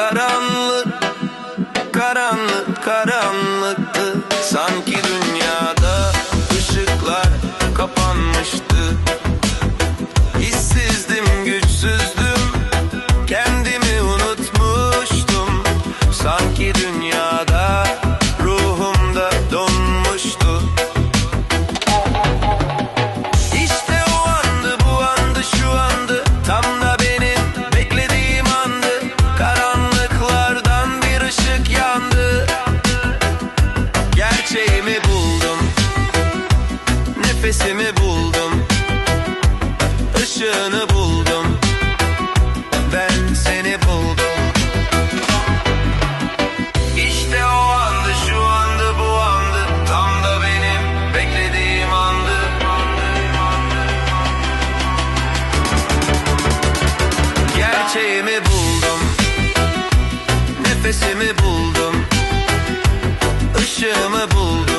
Karanlık, karanlık, karanlıktı. Sanki dünyada ışıklar kapanmıştı. Hissizdim, güçsüzdüm. Kendimi unutmuştum. Sanki dünya buldum. Işığını buldum. Ben seni buldum. İşte o andı şu andı bu andı. Tam da benim beklediğim andı. Gerçeğimi buldum. Nefesimi buldum. Işığımı buldum.